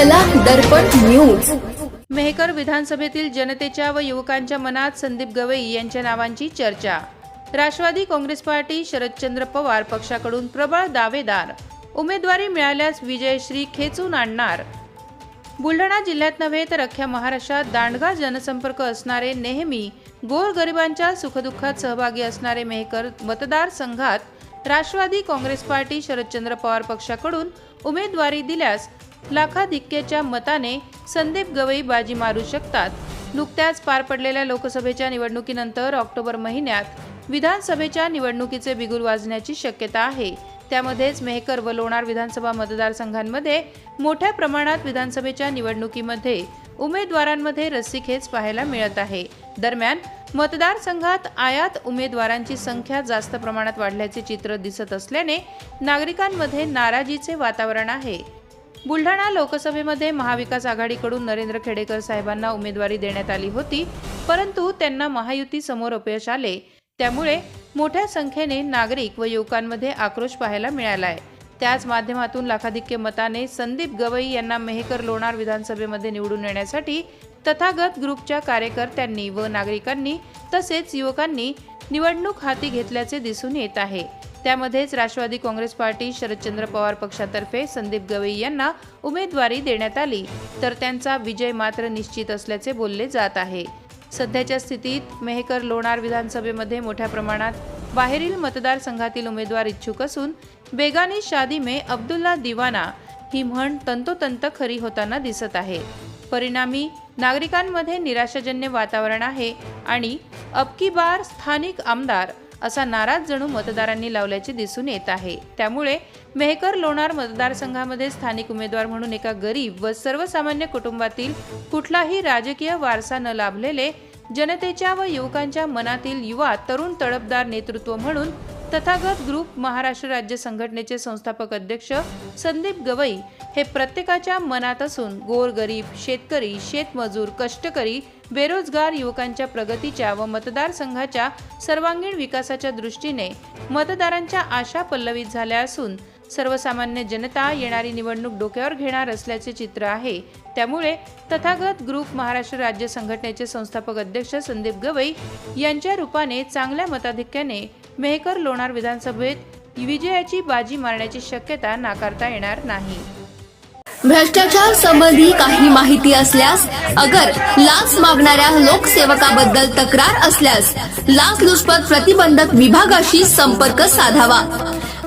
कला दर्पण न्यूज. मेहकर विधानसभेतील जनतेच्या व युवकांच्या मनात संदीप गवई यांच्या नावांची चर्चा. राष्ट्रवादी काँग्रेस पार्टी शरदचंद्र पवार पक्षाकडून प्रबळ दावेदार. उमेदवारी मिळाल्यास विजयश्री खेचून आणणार. बुलढाणा जिल्ह्यात नव्हे तर अख्ख्या महाराष्ट्रात दांडगा जनसंपर्क असणारे नेहमी गोरगरिबांच्या सुखदुःखात सहभागी असणारे मेहकर मतदारसंघात राष्ट्रवादी काँग्रेस पार्टी शरदचंद्र पवार पक्षाकडून उमेदवारी दिल्यास लाखाधिक्याच्या मताने संदीप गवई बाजी मारू शकतात. नुकत्याच पार पडलेल्या लोकसभेच्या निवडणुकीनंतर ऑक्टोबर महिन्यात विधानसभेच्या निवडणुकीचे बिगुल वाजण्याची शक्यता आहे. त्यामध्येच मेहकर व लोणार विधानसभा मतदारसंघांमध्ये मोठ्या प्रमाणात विधानसभेच्या निवडणुकीमध्ये उमेदवारांमध्ये रस्सीखेच पाहायला मिळत आहे. दरम्यान मतदारसंघात आयात उमेदवारांची संख्या जास्त प्रमाणात वाढल्याचे चित्र दिसत असल्याने नागरिकांमध्ये नाराजीचे वातावरण आहे. बुलढाणा लोकसभेमध्ये महाविकास आघाडीकडून नरेंद्र खेडेकर साहेबांना उमेदवारी देण्यात आली होती परंतु त्यांना महायुती समोर अपयश आले. त्यामुळे मोठ्या संख्येने नागरिक व युवकांमध्ये आक्रोश पाहायला मिळालाय. त्याच माध्यमातून लाखाधिक्य मताने संदीप गवई यांना मेहकर लोणार विधानसभेमध्ये निवडून येण्यासाठी तथागत ग्रुपच्या कार्यकर्त्यांनी व नागरिकांनी तसेच युवकांनी निवडणूक हाती घेतल्याचे दिसून येत आहे. त्यामध्येच राष्ट्रवादी काँग्रेस पार्टी शरदचंद्र पवार पक्षातर्फे संदीप गवई यांना उमेदवारी देण्यात आली. तर त्यांचा विजय मात्र निश्चित असल्याचे बोलले जात आहे. सध्याच्या स्थितीत मेहकर लोणार विधानसभेमध्ये मोठ्या प्रमाणात बाहेरील मतदारसंघातील उमेदवार इच्छुक असून बेगानी शादी मे अब्दुल्ला दिवाना ही म्हण तंतोतंत खरी होताना दिसत आहे. परिणामी नागरिकांमध्ये निराशाजन्य वातावरण आहे आणि अबकी बार स्थानिक आमदार असा नाराज जणू मतदारांनी लावल्याचे दिसून येत आहे. त्यामुळे मेहकर लोणार मतदारसंघामध्ये स्थानिक उमेदवार म्हणून एका गरीब व सर्वसामान्य कुटुंबातील कुठलाही राजकीय वारसा न लाभलेले जनतेच्या व युवकांच्या मनातील युवा तरुण तडपदार नेतृत्व म्हणून तथागत ग्रुप महाराष्ट्र राज्य संघटनेचे संस्थापक अध्यक्ष संदीप गवई हे प्रत्येकाच्या मनात असून गोरगरीब शेतकरी शेतमजूर कष्टकरी बेरोजगार युवकांच्या प्रगतीच्या व मतदारसंघाच्या सर्वांगीण विकासाच्या दृष्टीने मतदारांच्या आशा पल्लवित झाल्या असून सर्वसामान्य जनता येणारी निवडणूक डोक्यावर घेणार असल्याचे चित्र आहे. त्यामुळे तथागत ग्रुप महाराष्ट्र राज्य संघटनेचे संस्थापक अध्यक्ष संदीप गवई यांच्या रूपाने चांगल्या मताधिक्याने मेहकर लोणार विधानसभेत विजयाची बाजी मारण्याची शक्यता नाकारता येणार नाही. भ्रष्टाचार संबंधी काही माहिती असल्यास अगर लाच मागणाऱ्या लोकसेवकाबद्दल तक्रार असल्यास लाच लुचपत प्रतिबंधक विभागाशी संपर्क साधावा.